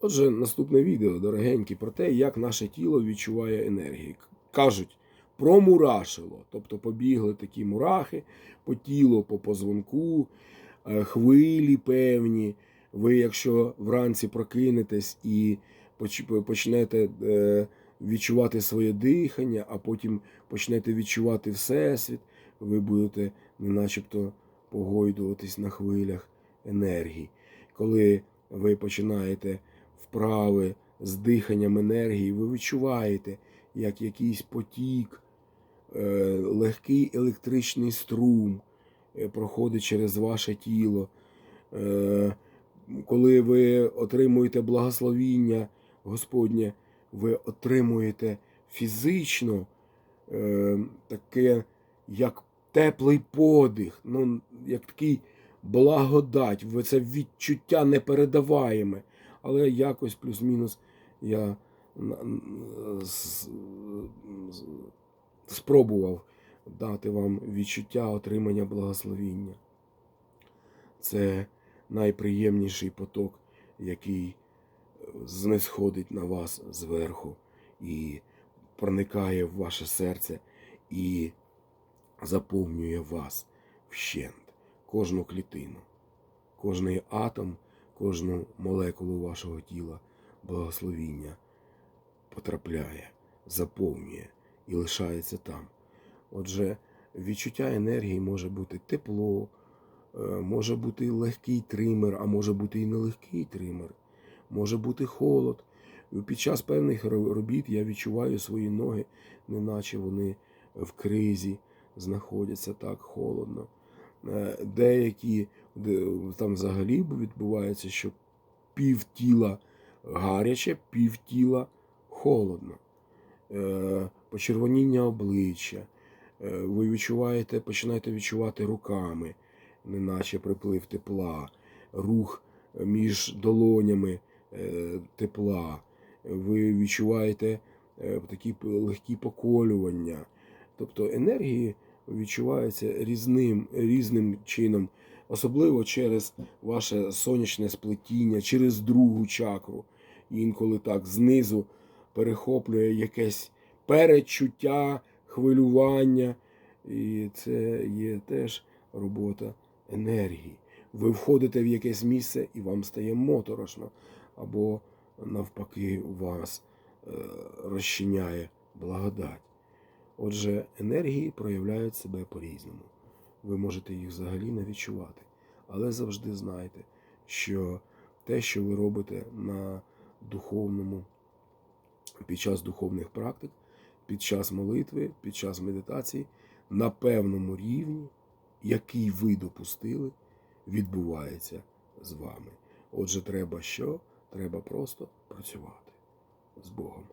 Отже, наступне відео, дорогенькі, про те, як наше тіло відчуває енергію. Кажуть, промурашило, тобто побігли такі мурахи по тілу, по позвонку, е, хвилі певні. Ви, якщо вранці прокинетесь і почнете е, відчувати своє дихання, а потім почнете відчувати Всесвіт, ви будете начебто погойдуватись на хвилях енергії. Коли ви починаєте вправи з диханням енергії, ви відчуваєте, як якийсь потік, е, легкий електричний струм е, проходить через ваше тіло. Е, Коли ви отримуєте благословіння Господнє, ви отримуєте фізично таке, як теплий подих, ну, як такий благодать, це відчуття непередаваєме. Але якось плюс-мінус я спробував дати вам відчуття отримання благословіння. Це найприємніший поток, який знисходить на вас зверху і проникає в ваше серце і заповнює вас вщент, кожну клітину, кожний атом, кожну молекулу вашого тіла благословіння потрапляє, заповнює і лишається там. Отже, відчуття енергії може бути тепло, е, може бути легкий тример, а може бути і нелегкий тример, може бути холод. Під час певних робіт я відчуваю свої ноги, неначе вони в кризі знаходяться так холодно. Е, Деякі там взагалі відбувається, що пів тіла гаряче, пів тіла холодно. Е, Почервоніння обличчя. Е, Ви відчуваєте, починаєте відчувати руками, неначе приплив тепла, рух між долонями тепла. Ви відчуваєте такі легкі поколювання. Тобто енергії відчуваються різним, різним чином, особливо через ваше сонячне сплетіння, через другу чакру. Інколи так знизу перехоплює якесь перечуття, хвилювання. І це є теж робота енергії. Ви входите в якесь місце і вам стає моторошно, або навпаки вас е, розчиняє благодать. Отже, енергії проявляють себе по-різному. Ви можете їх взагалі не відчувати. Але завжди знайте, що те, що ви робите на духовному, під час духовних практик, під час молитви, під час медитації, на певному рівні, який ви допустили, відбувається з вами. Отже, треба що? Треба просто працювати з Богом.